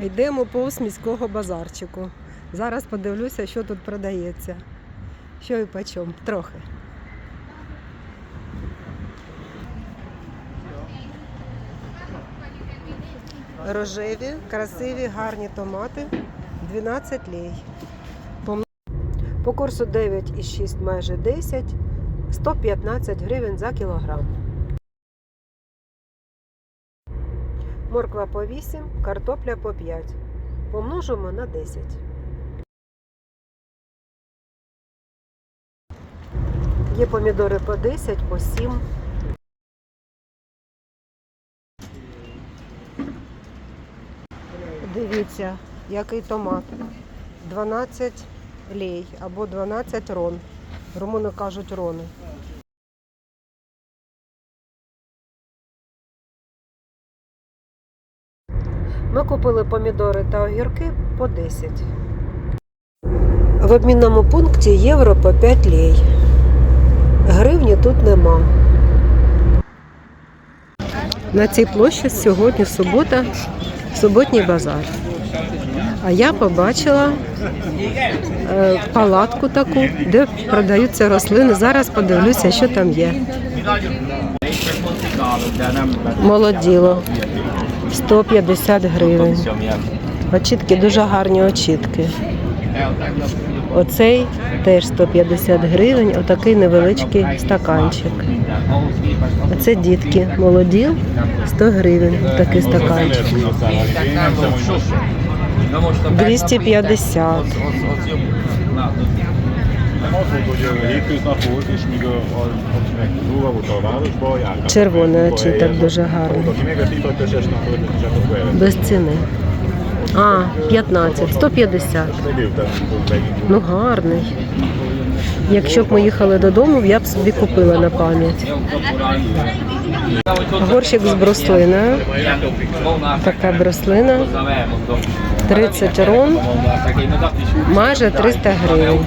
Йдемо повз міського базарчику. Зараз подивлюся, що тут продається. Що і по чому. Трохи. Рожеві, красиві, гарні томати. 12 лей. По, курсу 9,6 майже 10, 115 гривень за кілограм. Морква по 8, картопля по 5. Помножимо на 10. Є помідори по 10, по 7. Дивіться, який томат. 12 лей або 12 рон. Румуни кажуть рони. Ми купили помідори та огірки по 10. В обмінному пункті євро по 5 лей. Гривні тут нема. На цій площі сьогодні субота, суботній базар. А я побачила е, палатку таку, де продаються рослини. Зараз подивлюся, що там є. Молоділо. 150 гривень. Очітки дуже гарні очітки. Оцей теж 150 гривень, отакий невеличкий стаканчик. Оце дітки молоді, 100 гривень, такий стаканчик. 250. A очіток munkahelyhez. дуже erre. Без ціни. А, 15, 150. Meg délután fog megindulni. Ну гарний. Якщо б ми їхали додому, я б собі купила на пам'ять. Горщик з бруслиною. Така бруслина. 30 рон, майже 300 гривень.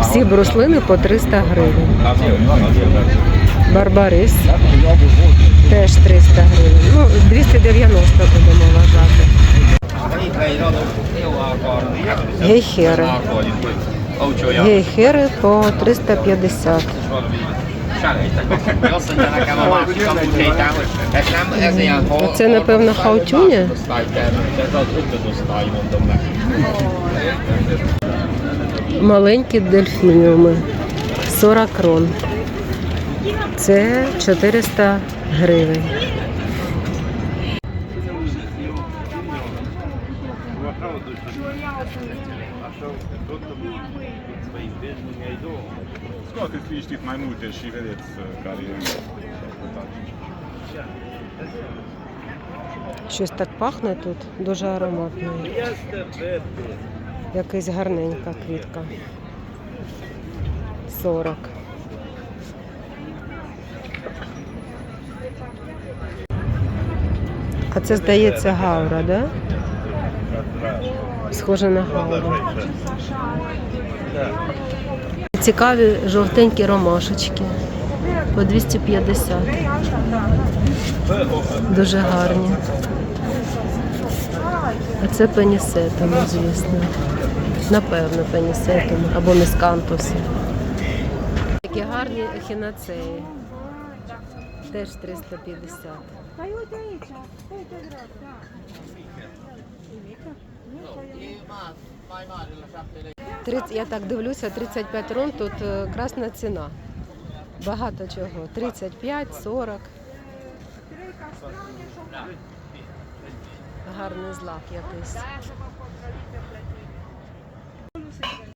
Всі бруслини по 300 гривень. Барбарис теж 300 гривень. Ну, 290 будемо вважати. Гейхери. Гейхери по 350. Azt mondja nekem a másik kaputétám, hogy ez nem, ez ilyen hol... Це, напевно, хаутюня? Маленькі дельфініуми. 40 крон. Це 400 гривень. Skąd jest liść tych majmut, też i wiedzieć, karierę. Щось так пахне тут, дуже ароматно. Якась гарненька квітка. 40. А це, здається, гаура, да? Схоже на гауру. Цікаві жовтенькі ромашечки. По 250. Дуже гарні. А це пенісетами, звісно. Напевно, пенісетами або міскантуси. Такі гарні ехінацеї. Теж 350. Тридцять- Я так дивлюся, 35 рон тут е, красна ціна. Багато чого. 35, 40. Гарний злак якийсь.